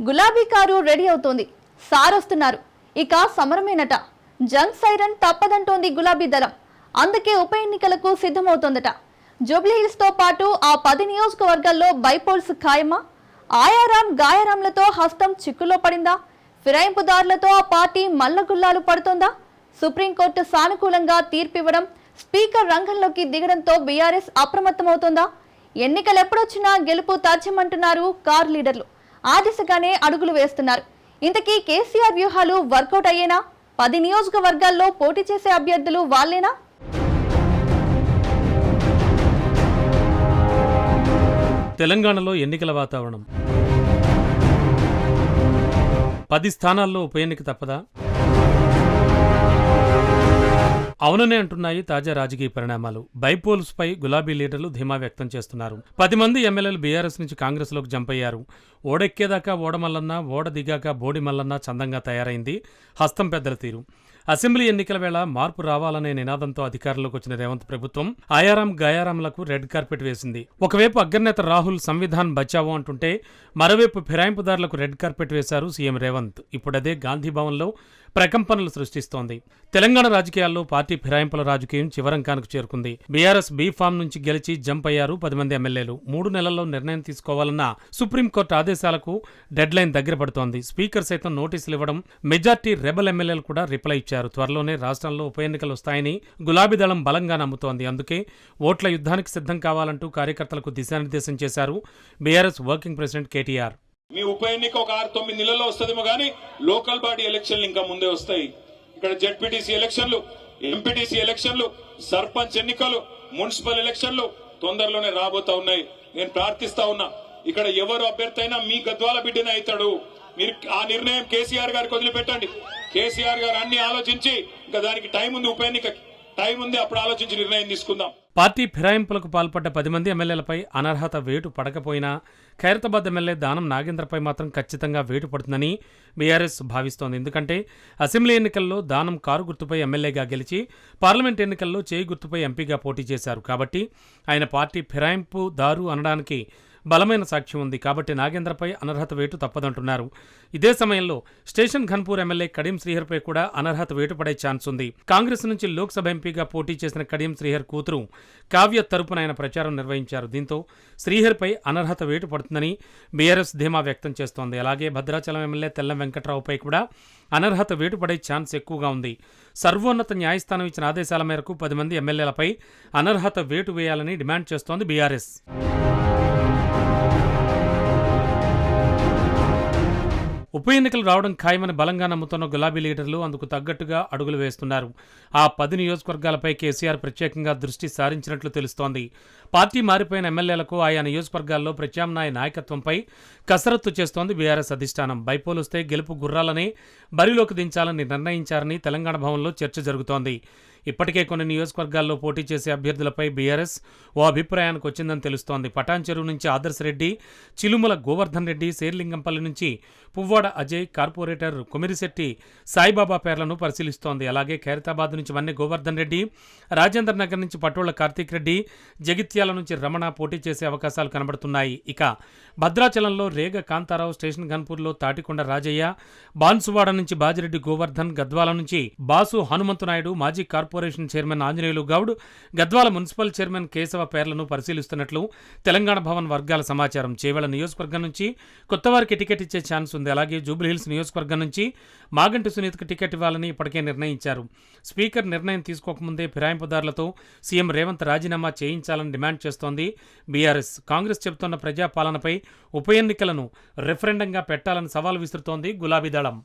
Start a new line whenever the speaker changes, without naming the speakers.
గులాబీ car ready అవుతోంది. సారొస్తున్నారు ఇక సమరమేనట. జంగ్ సైరన్ తప్పదంటోంది గులాబీ దళం. అందుకే ఉప ఎన్నికలకు సిద్ధమవుతోందట. జూబ్లీహిల్స్తో పాటు ఆ పది నియోజకవర్గాల్లో బైపోల్స్ ఖాయమా? ఆయారాం గాయారాంలతో హస్తం చిక్కులో పడిందా? ఫిరాయింపుదారులతో ఆ పార్టీ మల్లగుల్లాలు పడుతోందా? సుప్రీంకోర్టు సానుకూలంగా తీర్పివ్వడం స్పీకర్ రంగంలోకి దిగడంతో బీఆర్ఎస్ అప్రమత్తమవుతోందా? ఎన్నికలు ఎప్పుడొచ్చినా గెలుపు తథ్యమంటున్నారు కార్ లీడర్లు. ఆ దిశగానే అడుగులు వేస్తున్నారు. ఇంతకీ కేసీఆర్ వ్యూహాలు వర్కౌట్ అయ్యేనా? పది నియోజకవర్గాల్లో పోటీ చేసే అభ్యర్థులు వాళ్ళేనా?
తెలంగాణలో ఎన్నికల వాతావరణం. పది స్థానాల్లో ఉప ఎన్నిక తప్పదా? అవుననే అంటున్నాయి తాజా రాజకీయ పరిణామాలు. బైపోల్స్పై గులాబీ లీడర్లు ధీమా వ్యక్తం చేస్తున్నారు. పది మంది ఎమ్మెల్యేలు బీఆర్ఎస్ నుంచి కాంగ్రెస్లోకి జంప్ అయ్యారు. ఓడెక్కేదాకా ఓడమల్లన్నా ఓడ దిగాక బోడిమల్లన్నా చందంగా తయారైంది హస్తం పెద్దల తీరు. అసెంబ్లీ ఎన్నికల వేళ మార్పు రావాలనే నినాదంతో అధికారంలోకి వచ్చిన రేవంత్ ప్రభుత్వం ఆయారాం గాయారాంలకు రెడ్ కార్పెట్ వేసింది. ఒకవైపు అగ్రనేత రాహుల్ సంవిధాన్ బచావో అంటుంటే మరోవైపు ఫిరాయింపుదారులకు రెడ్ కార్పెట్ వేశారు సీఎం రేవంత్. ఇప్పుడదే గాంధీ భవన్లో ప్రకంపనలు సృష్టిస్తోంది. తెలంగాణ రాజకీయాల్లో పార్టీ ఫిరాయింపుల రాజకీయం చివరంకానికి చేరుకుంది. బీఆర్ఎస్ బీ ఫామ్ నుంచి గెలిచి జంప్ అయ్యారు పది మంది ఎమ్మెల్యేలు. మూడు నెలల్లో నిర్ణయం తీసుకోవాలన్న సుప్రీంకోర్టు ఆదేశాలకు డెడ్ లైన్ దగ్గర పడుతోంది. స్పీకర్ సైతం నోటీసులు ఇవ్వడం మెజార్టీ రెబల్ ఎమ్మెల్యేలు కూడా రిప్లై ఇచ్చారు. త్వరలోనే రాష్ట్రంలో ఉప ఎన్నికలు వస్తాయని గులాబీ దళం బలంగా నమ్ముతోంది. అందుకే ఓట్ల యుద్ధానికి సిద్ధం కావాలంటూ కార్యకర్తలకు దిశానిర్దేశం చేశారు బీఆర్ఎస్ వర్కింగ్ ప్రెసిడెంట్ కేటీఆర్.
మీ ఉప ఎన్నిక ఒక ఆరు తొమ్మిది నెలల్లో వస్తుందేమో కానీ లోకల్ బాడీ ఎలక్షన్లు ఇంకా ముందే వస్తాయి. ఇక్కడ జెడ్పీటీసీ ఎలక్షన్లు ఎంపీటీసీ ఎలక్షన్లు సర్పంచ్ ఎన్నికలు మున్సిపల్ ఎలక్షన్లు తొందరలోనే రాబోతా ఉన్నాయి. నేను ప్రార్థిస్తా ఉన్నా ఇక్కడ ఎవరు అభ్యర్థి అయినా మీ గద్వాల బిడ్డనే అవుతాడు. మీరు ఆ నిర్ణయం కేసీఆర్ గారికి వదిలిపెట్టండి. కేసీఆర్ గారు అన్ని ఆలోచించి ఇంకా దానికి టైం ఉంది ఉప ఎన్నిక టైం ఉంది అప్పుడు ఆలోచించి నిర్ణయం తీసుకుందాం.
పార్టీ ఫిరాయింపులకు పాల్పడ్డ పది మంది ఎమ్మెల్యేలపై అనర్హత వేటు పడకపోయినా ఖైరతాబాద్ ఎమ్మెల్యే దానం నాగేంద్రపై మాత్రం ఖచ్చితంగా వేటు పడుతుందని బీఆర్ఎస్ భావిస్తోంది. ఎందుకంటే అసెంబ్లీ ఎన్నికల్లో దానం కారు గుర్తుపై ఎమ్మెల్యేగా గెలిచి పార్లమెంట్ ఎన్నికల్లో చేయి గుర్తుపై ఎంపీగా పోటీ చేశారు. కాబట్టి ఆయన పార్టీ ఫిరాయింపు దారు అనడానికి బలమైన సాక్ష్యం ఉంది కాబట్టి నాగేంద్రపై అనర్హత వేటు తప్పదంటున్నారు. ఇదే సమయంలో స్టేషన్ ఘన్పూర్ ఎమ్మెల్యే కడియం శ్రీహర్పై కూడా అనర్హత వేటు పడే ఛాన్స్ ఉంది. కాంగ్రెస్ నుంచి లోక్సభ ఎంపీగా పోటీ చేసిన కడియం శ్రీహర్ కూతురు కావ్య తరపున ఆయన ప్రచారం నిర్వహించారు. దీంతో శ్రీహర్పై అనర్హత వేటు పడుతుందని బీఆర్ఎస్ ధీమా వ్యక్తం చేస్తోంది. అలాగే భద్రాచలం ఎమ్మెల్యే తెల్లం వెంకట్రావుపై కూడా అనర్హత వేటు పడే ఛాన్స్ ఎక్కువగా ఉంది. సర్వోన్నత న్యాయస్థానం ఇచ్చిన ఆదేశాల మేరకు పది మంది ఎమ్మెల్యేలపై అనర్హత వేటు వేయాలని డిమాండ్ చేస్తోంది బీఆర్ఎస్. ఉప ఎన్నికలు రావడం ఖాయమని బలంగా నమ్ముతున్న గులాబీ లీడర్లు అందుకు తగ్గట్టుగా అడుగులు వేస్తున్నారు. ఆ పది నియోజకవర్గాలపై కేసీఆర్ ప్రత్యేకంగా దృష్టి సారించినట్లు తెలుస్తోంది. పార్టీ మారిపోయిన ఎమ్మెల్యేలకు ఆయా నియోజకవర్గాల్లో ప్రత్యామ్నాయ నాయకత్వంపై కసరత్తు చేస్తోంది బీఆర్ఎస్ అధిష్టానం. బైపోలుస్తే గెలుపు గుర్రాలని బరిలోకి దించాలని నిర్ణయించారని తెలంగాణ భవన్లో చర్చ జరుగుతోంది. ఇప్పటికే కొన్ని నియోజకవర్గాల్లో పోటీ చేసే అభ్యర్థులపై బీఆర్ఎస్ ఓ అభిప్రాయానికి వచ్చిందని తెలుస్తోంది. పటాన్ చెరువు నుంచి ఆదర్శ రెడ్డి చిలుముల గోవర్ధన్ రెడ్డి శేర్లింగంపల్లి నుంచి పువ్వాడ అజయ్ కార్పొరేటర్ కుమిరిశెట్టి సాయిబాబా పేర్లను పరిశీలిస్తోంది. అలాగే ఖైరతాబాద్ నుంచి వన్నె గోవర్ధన్ రెడ్డి రాజేంద్ర నగర్ నుంచి పటోళ్ళ కార్తీక్ రెడ్డి జగిత్యాల నుంచి రమణ పోటీ చేసే అవకాశాలు కనబడుతున్నాయి. ఇక భద్రాచలంలో రేగ కాంతారావు స్టేషన్ గన్పూర్లో తాటికొండ రాజయ్య బాన్సువాడ నుంచి బాజిరెడ్డి గోవర్ధన్ గద్వాల నుంచి బాసు హనుమంతు నాయుడు మాజీ corporation chairman Anjaneyulu Goud Gadwal municipal chairman Keshava పేర్లను పరిశీలిస్తున్నట్లు తెలంగాణ భవన్ వర్గాల సమాచారం. చేవెళ్ళ నియోజకవర్గం నుంచి కొత్తవారికి టికెట్ ఇచ్చే ఛాన్స్ ఉంది. అలాగే జూబ్లీహిల్స్ నియోజకవర్గం నుంచి మాగంటి సునీత్కి టికెట్ ఇవ్వాలని ఇప్పటికే నిర్ణయించారు. స్పీకర్ నిర్ణయం తీసుకోకముందే ఫిరాయింపుదారులతో సీఎం రేవంత్ రాజీనామా చేయించాలని డిమాండ్ చేస్తోంది బీఆర్ఎస్. కాంగ్రెస్ చెబుతున్న ప్రజాపాలనపై ఉప ఎన్నికలను రెఫరెండంగా పెట్టాలని సవాల్ విసురుతోంది గులాబీ దళం.